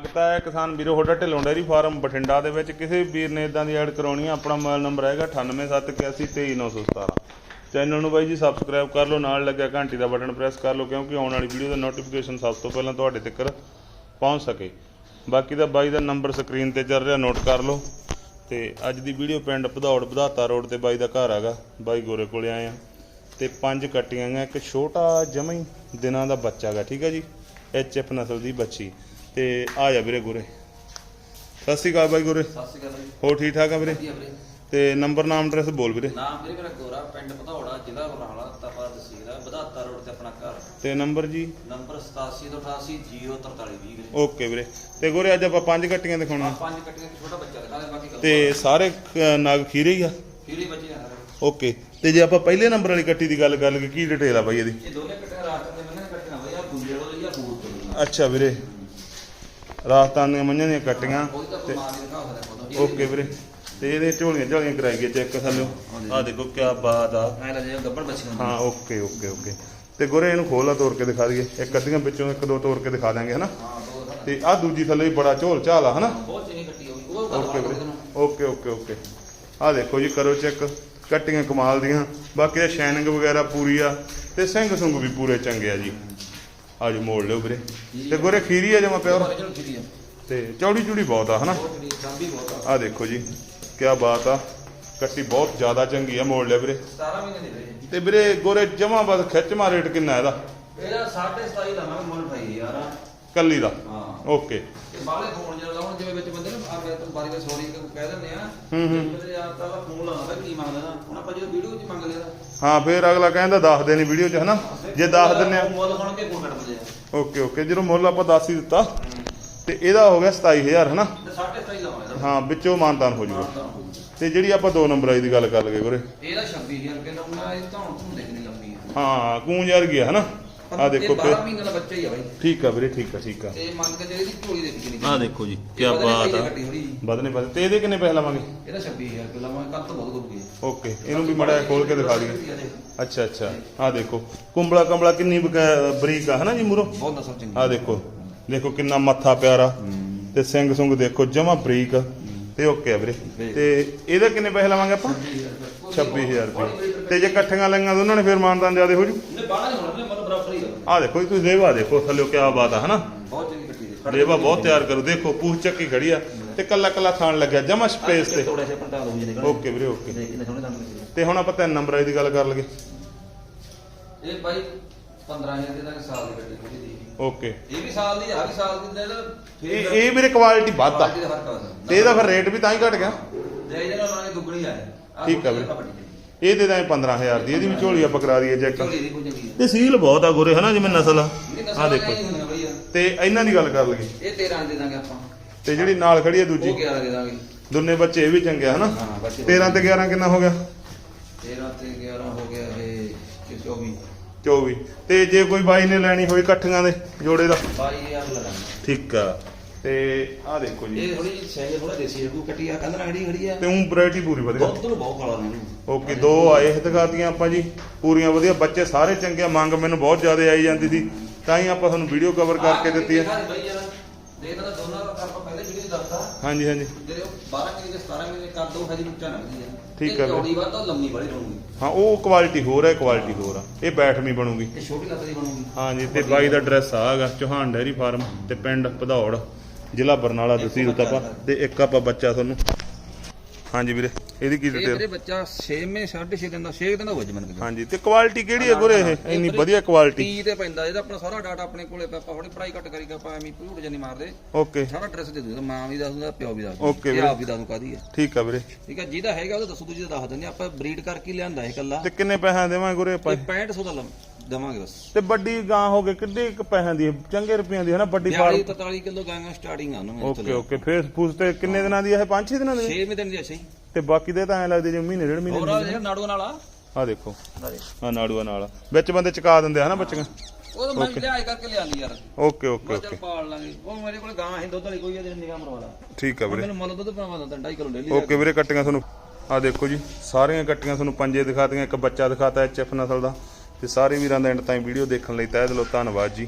ਸਵਾਗਤ ਹੈ ਕਿਸਾਨ ਵੀਰੋ ਹੋਡਾ ਢਿੱਲੋਂ ਡੇਅਰੀ ਫਾਰਮ ਬਠਿੰਡਾ ਦੇ ਵਿੱਚ। ਕਿਸੇ ਵੀਰ ਨੇ ਇਦਾਂ ਦੀ ਐਡ ਕਰਾਉਣੀ ਆ, ਆਪਣਾ ਮੋਬਾਈਲ ਨੰਬਰ ਹੈਗਾ 9871823917 ਚੈਨਲ ਨੂੰ ਬਾਈ ਜੀ ਸਬਸਕ੍ਰਾਈਬ ਕਰ ਲਓ, ਨਾਲ ਲੱਗਿਆ ਘੰਟੀ ਦਾ ਬਟਨ ਪ੍ਰੈਸ ਕਰ ਲਓ, ਕਿਉਂਕਿ ਆਉਣ ਵਾਲੀ ਵੀਡੀਓ ਦਾ ਨੋਟੀਫਿਕੇਸ਼ਨ ਸਭ ਤੋਂ ਪਹਿਲਾਂ ਤੁਹਾਡੇ ਤੱਕ ਪਹੁੰਚ ਸਕੇ। ਬਾਕੀ ਦਾ ਬਾਈ ਦਾ ਨੰਬਰ ਸਕਰੀਨ ਤੇ ਚੱਲ ਰਿਹਾ ਨੋਟ ਕਰ ਲਓ। ਤੇ ਅੱਜ ਦੀ ਵੀਡੀਓ ਪਿੰਡ ਭਦੌੜ ਵਧਾਤਾ ਰੋਡ ਤੇ ਬਾਈ ਦਾ ਘਰ ਹੈਗਾ, ਬਾਈ ਗੋਰੇ ਕੋਲੇ ਆਏ ਆ। ਤੇ ਪੰਜ ਕੱਟੀਆਂ ਗੀਆਂ ਇੱਕ ਛੋਟਾ ਜਮਾਂ ਦਿਨਾਂ ਦਾ ਬੱਚਾ ਗਾ ਠੀਕ ਹੈ ਜੀ? ਐਚ ਐਫ ਨਸਲ ਦੀ ਬੱਚੀ। ਤੇ ਆ ਜਾ ਵੀਰੇ ਗੋਰੇ। ਸਤਿ ਸ਼੍ਰੀ ਅਕਾਲ ਬਾਈ ਗੋਰੇ। ਸਤਿ ਸ਼੍ਰੀ ਅਕਾਲ ਜੀ ਹੋ ਠੀਕ ਠਾਕ ਆ ਵੀਰੇ? ਵਧੀਆ ਵੀਰੇ। ਤੇ ਨੰਬਰ ਨਾਮ ਐਡਰੈਸ ਬੋਲ ਵੀਰੇ। ਨਾਮ ਵੀਰੇ ਮੇਰਾ ਗੋਰਾ ਪਿੰਡ ਭਦੌੜਾ ਜ਼ਿਲ੍ਹਾ ਬਰਨਾਲਾ ਤਪਾ ਤਹਿਸੀਲ ਹੈ ਵਧਾਤਾ ਰੋਡ ਤੇ ਆਪਣਾ ਘਰ। ਤੇ ਨੰਬਰ ਜੀ? ਨੰਬਰ 8788 ਵੀਰੇ। ਓਕੇ ਵੀਰੇ। ਤੇ ਗੋਰੇ ਅੱਜ ਆਪਾਂ ਪੰਜ ਕੱਟੀਆਂ ਆ ਦਿਖਾਉਣਾ ਪੰਜ ਕੱਟੀਆਂ ਇੱਕ ਛੋਟਾ ਬੱਚਾ ਦਿਖਾ ਦੇ ਬਾਕੀ ਗੱਲ ਤੇ ਸਾਰੇ ਅ, ਨਗ ਖੀਰੇ ਹੀ ਆ? ਫੀਰੀ ਬੱਚੇ ਆ ਸਾਰੇ। ਓਕੇ। ਤੇ ਜੇ ਆਪਾਂ ਪਹਿਲੇ ਨੰਬਰ ਵਾਲੀ ਕੱਟੀ ਦੀ ਗੱਲ ਕਰ ਲਈਏ ਕੀ ਡਿਟੇਲ ਆ ਬਾਈ ਇਹਦੀ? ਇਹ ਦੋਨੇ ਕੱਟੀਆਂ ਰਾਤ ਦੇ ਮੰਨੇ ਕੱਟੀਆਂ ਵਧੀਆ ਗੁੰਜੇ ਵਾਲੀ ਜਾਂ ਫੂਟ ਤੋਂ ਅੱਛਾ ਵੀਰੇ। ਰਾਜਸਥਾਨ ਦੀਆਂ ਮੰਝਾਂ ਦੀਆਂ ਕੱਟੀਆਂ ਤਾਂ ਓਕੇ ਵੀਰੇ। ਤੇ ਇਹਦੇ ਝੋਲੀਆਂ ਝੋਲੀਆਂ ਕਰਾਈਏ ਚੈੱਕ ਥੱਲੇ ਆ ਦੇਖੋ ਕੀ ਬਾਤ ਆ। ਹਾਂ ਓਕੇ ਓਕੇ ਓਕੇ। ਤੇ ਗੁਰੇ ਇਹਨੂੰ ਖੋਲਾ ਤੋੜ ਕੇ ਦਿਖਾ ਦਈਏ। ਇੱਕ ਅੱਧੀਆਂ ਵਿੱਚੋਂ ਇੱਕ ਦੋ ਤੋੜ ਕੇ ਦਿਖਾ ਦਾਂਗੇ ਹਨਾ? ਦੋ ਤਾਂ ਆ ਦੂਜੀ ਥੱਲੇ ਵੀ ਬੜਾ ਝੋਲ ਝਾਲ ਆ ਹਨਾ? ਓਕੇ ਵੀਰੇ। Okay okay okay. ਆ ਦੇਖੋ ਜੀ ਕਰੋ ਚੈੱਕ। ਕੱਟੀਆਂ ਕਮਾਲ ਦੀਆਂ। ਬਾਕੀ ਇਹ ਸ਼ਾਈਨਿੰਗ ਵਗੈਰਾ ਪੂਰੀ ਆ ਤੇ ਸਿੰਘ ਸੁੰਗ ਵੀ ਪੂਰੇ ਚੰਗੇ ਆ ਜੀ। ਆਜ ਮੋੜ ਲਿਓ ਵੀਰੇ। ਤੇ ਗੁਰੇ ਖੀਰੀ ਆ ਜਮਾ ਪਿਓਰ। ਤੇ ਚੌੜੀ ਚੂੜੀ ਬਹੁਤ ਆ ਹਨਾ? ਆ। ਦੇਖੋ ਜੀ ਕੀ ਬਾਤ ਆ। ਕੱਟੀ ਬਹੁਤ ਜ਼ਿਆਦਾ ਚੰਗੀ ਆ ਮੋੜ ਲਿਆ ਵੀਰੇ। 17 ਮਹੀਨੇ ਦੀ ਵੀਰੇ ਤੇ ਵੀਰੇ ਗੋਰੇ ਜਮਾ ਬਸ ਖਿੱਚਮਾ ਰੇਟ ਕਿੰਨਾ ਇਹਦਾ? ਇਹਦਾ 27.5 ਲਵਾਂਗੇ ਮੁੱਲ ਭਾਈ ਯਾਰ। ਕੱਲੀ ਦਾ। ਹਾਂ। ਓਕੇ। ਬਾਹਲੇ ਫੋਨ ਜਿਹੜਾ ਲਾਉਣ ਜਿਵੇਂ ਵਿੱਚ ਬੰਦੇ ਨੇ ਆ ਤੁਹਾਨੂੰ ਬਾਰੀ ਵਾਰ ਸੌਰੀ ਕਹਿ ਦਿੰਦੇ ਆ। ਹੂੰ, ਹੂੰ। ਮੇਰੇ ਯਾਰ ਤਾਂ ਫੋਨ ਲਾਉਂਦਾ ਕੀ ਮੰਗਦਾ? ਨਾ ਹੁਣ ਆਪਾਂ ਜਦੋਂ ਵੀਡੀਓ 'ਚ ਮੰਗ ਲਿਆ। ਹਾਂ ਫੇਰ ਅਗਲਾ ਕਹਿੰਦਾ ਦੱਸ ਦੇਣੀ ਵੀਡੀਓ 'ਚ ਹਨਾ? ਜੇ ਦੱਸ ਦਿੰਨੇ ਆ। ਮੁੱਲ ਹੁਣ ਕੇ ਕੱਟ ਦਿੰਦੇ ਆ। Okay okay. ਜਦੋਂ ਮੁੱਲ ਆਪਾਂ ਦੱਸ ਹੀ ਦਿੱਤਾ ਤੇ ਇਹਦਾ ਹੋ ਗਿਆ 27000 ਹਨਾ? ਤੇ 27.5 ਲਵਾਂਗੇ ਹਾਂ ਵਿੱਚੋਂ ਮਾਨਤਾਨ ਹੋ ਜਾਊਗਾ। ਤੇ ਜਿਹੜੀ ਆਪਾਂ ਦੋ ਨੰਬਰ ਵਾਲੀ ਦੀ ਗੱਲ ਕਰ ਲਗੇ ਵੀਰੇ। ਇਹਦਾ 26000 ਰੁਪਏ ਲਾਉਣਾ ਇਹ ਤਾਂ ਹੁਣ ਤੁਹਾਨੂੰ ਦੇਖਣੀ ਲੰਮੀ ਹਾਂ ਕੂੰ ਯਾਰ ਗਿਆ ਹਨਾ? ਆ ਦੇਖੋ ਇਹ 12 ਮਹੀਨੇ ਦਾ ਬੱਚਾ ਹੀ ਆ ਬਾਈ। ਠੀਕ ਆ ਵੀਰੇ ਠੀਕ ਆ ਠੀਕ ਆ। ਤੇ ਮੰਨ ਕੇ ਜਿਹੜੀ ਇਹਦੀ ਝੋਲੀ ਦੇਖੀ ਨਹੀਂ ਆ ਦੇਖੋ ਜੀ ਕੀ ਬਾਤ ਆ। ਵਧਨੇ ਵਧਨੇ। ਤੇ ਇਹਦੇ ਕਿੰਨੇ ਪੈਸੇ ਲਵਾਂਗੇ? ਇਹਦਾ 26000 ਰੁਪਏ ਲਾਵਾਂਗੇ ਕੱਲ ਤੋਂ ਬਹੁਤ ਗੁੱਗੀ ਓਕੇ ਇਹਨੂੰ ਵੀ ਮੜਾ ਖੋਲ ਕੇ ਦਿਖਾ ਦਈਏ। ਅੱਛਾ ਅੱਛਾ। ਆ ਦੇਖੋ ਕੁੰਬਲਾ ਕੰਬਲਾ ਕਿੰਨੀ ਬਰੀਕ ਆ ਹਨਾ ਜੀ ਮੂਰੋ? ਬਹੁਤ ਨਸਲ ਚੰਗੀ। ਆ ਦੇਖੋ ਦੇਖੋ ਕਿੰਨਾ ਮੱਥਾ ਪਿਆਰਾ। ਤੇ ਸਿੰਘ ਸੁੰਗ ਦੇਖੋ ਜਮਾ ਬਰੀਕ ਤੇ ਓਕੇ ਆ ਵੀਰੇ। ਤੇ ਇਹਦੇ ਕਿੰਨੇ ਪੈਸੇ ਲਵਾਂਗੇ ਆਪਾਂ? 26000 ਰੁਪਏ। ਤੇ ਜੇ ਇਕੱਠੀਆਂ ਲਈਆਂ ਤਾਂ ਉਹਨਾਂ ਨੇ ਫਿਰ ਮਾਨਦਾਨ ਜ਼ਿਆਦਾ ਹੋ ਜੂ ਨੇ ਬਾਹਰ ਨਹੀਂ ਹੋਣਾ ਮਤਲਬ ਬਰਾਬਰ ਹੀ ਆ ਦੇਖੋ ਤੁਸੀਂ ਦੇਵਾ ਦੇਖੋ ਥੱਲੇ ਕੀ ਬਾਤ ਆ ਹਨਾ? ਬਹੁਤ ਚੰਗੀ ਕੱਟੀ ਦੇ ਦੇਵਾ ਬਹੁਤ ਤਿਆਰ ਕਰੋ ਦੇਖੋ ਪੂਛ ਚੱਕੀ ਖੜੀ ਆ ਤੇ ਕੱਲਾ ਕੱਲਾ ਖਾਣ ਲੱਗਿਆ ਜਮਾ ਸਪੇਸ ਤੇ। ਥੋੜਾ ਜਿਹਾ ਪੰਟਾ ਦੋ ਜਿਹੇ ਓਕੇ ਵੀਰੇ ਓਕੇ ਦੇਖ ਕਿੰਨੇ ਸੋਹਣੇ ਦੰਦ ਲੱਗੇ ਤੇ ਹੁਣ ਆਪਾਂ ਤਿੰਨ ਨੰਬਰ ਦੀ ਗੱਲ ਕਰ ਲਗੇ ਇਹ ਬਾਈ 15000 ਦੇ ਤੱਕ ਸਾਲ ਦੀ ਗੱਡੀ ਥੋੜੀ ਦੀ ਓਕੇ ਇਹ ਵੀ ਸਾਲ ਦੀ ਆ ਵੀ ਸਾਲ ਦੀ ਦੇ ਫਿਰ ਇਹ ਇਹ ਵੀਰੇ ਕੁਆਲਿਟੀ ਵੱਧ ਆ। ਤੇ ਇਹਦਾ ਫਿਰ ਰੇਟ ਵੀ ਤਾਂ ਹੀ ਘਟ ਗਿਆ। ਦੇ ਇਹਦੇ ਨਾਲ ਉਹਨਾਂ ਨੇ ਦੁੱਗਣੀ ਆ ਆਹ ਠੀਕ ਆ ਵੀਰੇ। ਇਹ ਦੇ ਦਾਂ 15000 ਦੀ ਇਹਦੀ ਵੀ ਝੋਲੀ ਆਪਾਂ ਕਰਾ ਦਈਏ ਚੈੱਕ ਆ ਤੇ ਸੀਲ ਬਹੁਤ ਆ ਗੋਰੇ ਹਨਾ ਜਿਵੇਂ ਨਸਲ ਆ। ਆ ਦੇਖੋ। ਆ। ਤੇ ਇਹਨਾਂ ਦੀ ਗੱਲ ਕਰ ਲਈਏ। ਇਹ 13 ਦੇ ਦਾਂਗੇ ਆਪਾਂ। ਤੇ ਜਿਹੜੀ ਨਾਲ ਖੜੀ ਹੈ ਦੂਜੀ। ਉਹ 11 ਦੇ ਦਾਂਗੇ। ਦੋਨੇ ਬੱਚੇ ਇਹ ਵੀ ਚੰਗੇ ਆ ਹਨਾ। ਹਾਂ ਬੱਚੇ 13 ਤੇ 11 ਕਿੰਨਾ ਹੋ ਗਿਆ? 13 ਤੇ 11 ਹੋ ਗਿਆ ਇਹ ਤੇ 24 24 ਤੇ ਜੇ ਕੋਈ ਬਾਈ ਨੇ ਲੈਣੀ ਹੋਈ ਇਕੱਠੀਆਂ ਦੇ ਜੋੜੇ ਦਾ। 22000 ਲਗਾਂਗੇ ਠੀਕ ਆ। ਤੇ ਆ ਦੇਖੋ ਜੀ। ਇਹ ਥੋੜੀ ਜਿਹੀ ਸਹਿਜ ਥੋੜਾ ਦੇਸੀ ਰਕੂ ਕੱਟੀ ਆ ਕੰਦਰਾ ਖੜੀ ਖੜੀ ਆ। ਤੇ ਉਹ ਵੈਰਾਈਟੀ ਪੂਰੀ ਵਧੀਆ। ਨੂੰ ਬਹੁਤ ਕਾਲਾ ਨੇ ਓਕੇ ਦੋ ਆਏ ਦਿਖਾਤੀਆਂ ਆਪਾਂ ਜੀ ਪੂਰੀਆਂ ਵਧੀਆ। ਬੱਚੇ ਸਾਰੇ ਚੰਗੇ ਆ ਮੰਗ ਮੈਨੂੰ ਬਹੁਤ ਜ਼ਿਆਦਾ ਆਈ ਜਾਂਦੀ ਸੀ। ਤਾਂ ਹੀ ਆਪਾਂ ਤੁਹਾਨੂੰ ਵੀਡੀਓ ਕਵਰ ਕਰਕੇ ਦਿੱਤੀ ਹੈ। ਬਈ ਯਾਰ ਦੇਖਦਾ ਤਾਂ ਦੋਨਾਂ ਦਾ ਆਪਾਂ ਪਹਿਲੇ ਵੀਡੀਓ ਦੱਸਦਾ ਹਾਂਜੀ ਹਾਂਜੀ। ਜਿਹੜੇ ਉਹ 12 ਮਹੀਨੇ ਦੇ 17 ਮਹੀਨੇ ਕਰ ਦੋ ਹਜੇ ਉੱਚਾ ਲੱਗਦੀ ਆ। ਠੀਕ ਆ ਵੀਰੇ। ਚੌੜੀ ਵੱਧ ਤਾਂ ਲੰਮੀ ਬੜੀ ਰਹੂਗੀ ਹਾਂ ਉਹ ਕੁਆਲਿਟੀ ਹੋਰ ਹੈ ਕੁਆਲਿਟੀ ਹੋਰ ਆ। ਇਹ ਬੈਠਵੀਂ ਬਣੂਗੀ। ਇਹ ਛੋਟੀ ਲੱਤ ਦੀ ਬਣੂਗੀ। ਹਾਂਜੀ ਤੇ ਬਾਈ ਦਾ ਐਡਰੈਸ ਆ ਹੈਗਾ ਚੌਹਾਨ ਡੈਰੀ ਫਾਰਮ ਤੇ ਪਿੰਡ ਭਦੌੜ। ਜ਼ਿਲ੍ਹਾ ਬਰਨਾਲਾ ਤਹਿਸੀਲ ਤਪਾ ਤੇ ਇੱਕ ਆਪਾਂ ਬੱਚਾ ਤੁਹਾਨੂੰ। ਹਾਂਜੀ ਵੀਰੇ ਇਹਦੀ ਕੀ ਇਹ ਡਿਟੇਲ ਵੀਰੇ ਬੱਚਾ 6 ਮੇ 6.5 ਦਿਨ ਦਾ 6 ਦਿਨ ਦਾ ਹੋ ਜਮਨ ਹਾਂਜੀ ਤੇ ਕੁਆਲਿਟੀ ਕਿਹੜੀ ਹੈ ਗੁਰੇ ਇਹ? ਇੰਨੀ ਵਧੀਆ ਕੁਆਲਿਟੀ ਟੀ ਤੇ ਪੈਂਦਾ ਇਹਦਾ ਆਪਣਾ ਸਾਰਾ ਡਾਟਾ ਆਪਣੇ ਕੋਲੇ ਪਿਆ, ਆਪਾਂ ਥੋੜੀ ਪੜਾਈ ਘੱਟ ਕਰੀ ਗਾ ਆਪਾਂ ਐਵੇਂ ਭੂੜ ਜਨੀ ਮਾਰਦੇ। ਓਕੇ। ਸਾਰਾ ਐਡਰੈਸ ਦੇ ਦੂਗਾ ਮਾਂ ਵੀ ਦੱਸ ਦੂੰਦਾ ਪਿਓ ਵੀ ਦੱਸ Okay ਇਹ ਵੀਰੇ। ਆਪ ਵੀ ਦੱਸ ਦੂੰ ਕਾਦੀ ਹੈ ਠੀਕ ਆ ਵੀਰੇ। ਠੀਕ ਹੈ ਜਿਹਦਾ ਹੈਗਾ ਉਹ ਦੱਸੋ ਦਾ ਦੱਸ ਦਿੰਦੇ ਹਾਂ। ਆਪਾਂ ਬਰੀਡ ਕਰਕੇ ਹੀ ਲਿਆਂਦਾ ਇਹ ਕੱਲਾ ਤੇ ਕਿੰਨੇ ਪੈਸਿਆਂ ਦੇਵਾਂ ਗੁਰੇ ਆਪਾਂ ਇਹ? 6500 ਦਾ ਲਮ- ਦੇਵਾਂਗੇ ਬਸ। ਤੇ ਵੱਡੀ ਗਾਂ ਹੋ ਗਏ ਕਿੱਡੇ ਕੁ ਪੈਸਿਆਂ ਦੀ ਹੈ? ਚੰਗੇ ਰੁਪਈਆਂ ਦੀ ਹੈ ਨਾ ਵੱਡੀ 42 ਫਾਰਮ 43 ਕਿਲੋ ਗਾਂਗਾ ਸਟਾਰਟਿੰਗ ਆ ਉਹਨਾਂ ਓਕੇ ਓਕੇ ਫੇਸ ਫੂਸ ਤੇ ਕਿੰਨੇ ਦਿਨਾਂ ਦੀ ਹੈ 5-6 ਦਿਨਾਂ ਦੀ? 6 ਮਹੀਨੇ ਦੀ ਹੀ ਤੇ ਬਾਕੀ ਦੇ ਤਾਂ ਐ ਲੱਗਦੇ ਜਿਵੇਂ ਮਹੀਨੇ ਡੇਢ ਮਹੀਨੇ ਹੋਰ ਆ ਜਿਹੜਾ ਨਾੜੂਆਂ ਨਾਲ ਆ? ਆ ਦੇਖੋ। ਆ ਨਾੜੂਆ ਨਾਲ। ਵਿੱਚ ਬੰਦੇ ਚਕਾ ਦਿੰਦੇ ਹਨਾ ਬੱਚੀਆਂ। ਉਹ ਤਾਂ ਮੈਂ ਲਿਆਏ ਕਰਕੇ ਲਿਆਂਦੀ ਯਾਰ। Okay okay okay. ਚੱਲ ਪਾਲ ਲਾਂਗੇ। ਉਹ ਮੇਰੇ ਕੋਲ ਗਾਂ ਹੈ ਦੁੱਧ ਵਾਲੀ ਕੋਈ ਆ ਨਿਗਾਹ ਮਰਵਾ ਲਾ। ਠੀਕ ਆ ਵੀਰੇ। ਮੈਨੂੰ ਮੁੱਲ ਦੁੱਧ ਪਾਵਾ ਦਿੰਦਾ 2.5 ਕਿਲੋ ਡੇਲੀ ਓਕੇ ਵੀਰੇ ਕੱਟੀਆਂ ਤੁਹਾਨੂੰ। ਆ ਦੇਖੋ ਜੀ ਸਾਰੀਆਂ ਕੱਟੀਆਂ ਤੁਹਾਨੂੰ ਪੰਜੇ ਦਿਖਾਤੀਆਂ ਇੱਕ ਬੱਚਾ ਦਿਖਾਤਾ ਐਚਐਫ ਨਸਲ ਦਾ। ਤੇ ਸਾਰੇ ਵੀਰਾਂ ਦਾ ਐਂਡ ਤਾਈਂ ਵੀਡੀਓ ਦੇਖਣ ਲਈ ਤਹਿ ਦਿਲੋਂ ਧੰਨਵਾਦ ਜੀ।